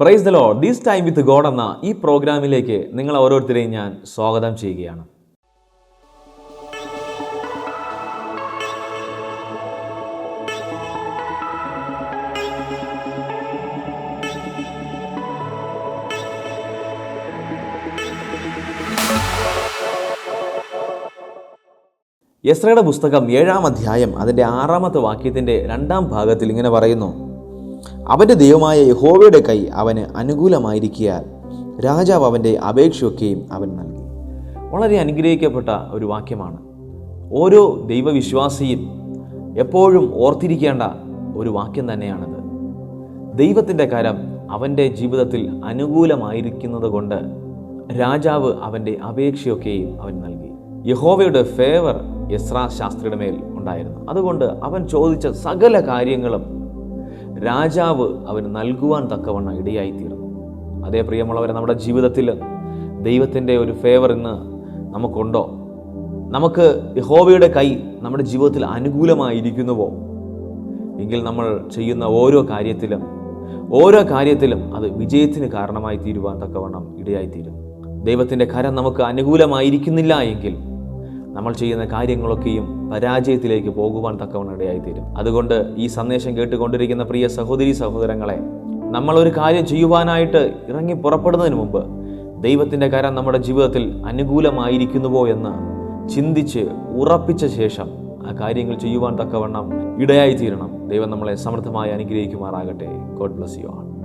Praise the Lord this time with God എന്ന ഈ പ്രോഗ്രാമിലേക്ക് നിങ്ങൾ ഓരോരുത്തരെയും ഞാൻ സ്വാഗതം ചെയ്യുകയാണ്. യസ്രയുടെ പുസ്തകം ഏഴാം അധ്യായം അതിന്റെ ആറാമത്തെ വാക്യത്തിന്റെ രണ്ടാം ഭാഗത്തിൽ ഇങ്ങനെ പറയുന്നു. അവന്റെ ദൈവമായ യഹോവയുടെ കൈ അവന് അനുകൂലമായിരിക്കിയാൽ രാജാവ് അവന്റെ അപേക്ഷയൊക്കെയും അവൻ നൽകി. വളരെ അനുഗ്രഹിക്കപ്പെട്ട ഒരു വാക്യമാണ്. ഓരോ ദൈവവിശ്വാസിയും എപ്പോഴും ഓർത്തിരിക്കേണ്ട ഒരു വാക്യം തന്നെയാണത്. ദൈവത്തിന്റെ കരം അവന്റെ ജീവിതത്തിൽ അനുകൂലമായിരിക്കുന്നത് കൊണ്ട് രാജാവ് അവന്റെ അപേക്ഷയൊക്കെയും അവൻ നൽകി. യഹോവയുടെ ഫേവർ യസ്ര ശാസ്ത്രിയുടെ മേൽ ഉണ്ടായിരുന്നു. അതുകൊണ്ട് അവൻ ചോദിച്ച സകല കാര്യങ്ങളും രാജാവ് അവന് നൽകുവാൻ തക്കവണ്ണം ഇടയായിത്തീർന്നു. അതേ പ്രിയമുള്ളവരെ നമ്മുടെ ജീവിതത്തിൽ ദൈവത്തിന്റെ ഒരു ഫേവർ ഇന്ന് നമുക്കുണ്ടോ? നമുക്ക് യഹോവയുടെ കൈ നമ്മുടെ ജീവിതത്തിൽ അനുകൂലമായിരിക്കുന്നുവോ? എങ്കിൽ നമ്മൾ ചെയ്യുന്ന ഓരോ കാര്യത്തിലും ഓരോ കാര്യത്തിലും അത് വിജയത്തിന് കാരണമായി തീരുവാൻ തക്കവണ്ണം ഇടയായിത്തീരും. ദൈവത്തിന്റെ കരം നമുക്ക് അനുകൂലമായിരിക്കുന്നില്ല എങ്കിൽ നമ്മൾ ചെയ്യുന്ന കാര്യങ്ങളൊക്കെയും പരാജയത്തിലേക്ക് പോകുവാൻ തക്കവണ്ണം ഇടയായിത്തീരും അതുകൊണ്ട് ഈ സന്ദേശം കേട്ടുകൊണ്ടിരിക്കുന്ന പ്രിയ സഹോദരി സഹോദരങ്ങളെ നമ്മൾ ഒരു കാര്യം ചെയ്യുവാനായിട്ട് ഇറങ്ങി പുറപ്പെടുന്നതിന് മുമ്പ് ദൈവത്തിന്റെ കരം നമ്മുടെ ജീവിതത്തിൽ അനുകൂലമായിരിക്കുന്നുവോ എന്ന് ചിന്തിച്ച് ഉറപ്പിച്ച ശേഷം ആ കാര്യങ്ങൾ ചെയ്യുവാൻ തക്കവണ്ണം ഇടയായി തീരണം ദൈവം നമ്മളെ സമൃദ്ധമായി അനുഗ്രഹിക്കുമാറാകട്ടെ. ഗോഡ് ബ്ലസ് യു ആണ്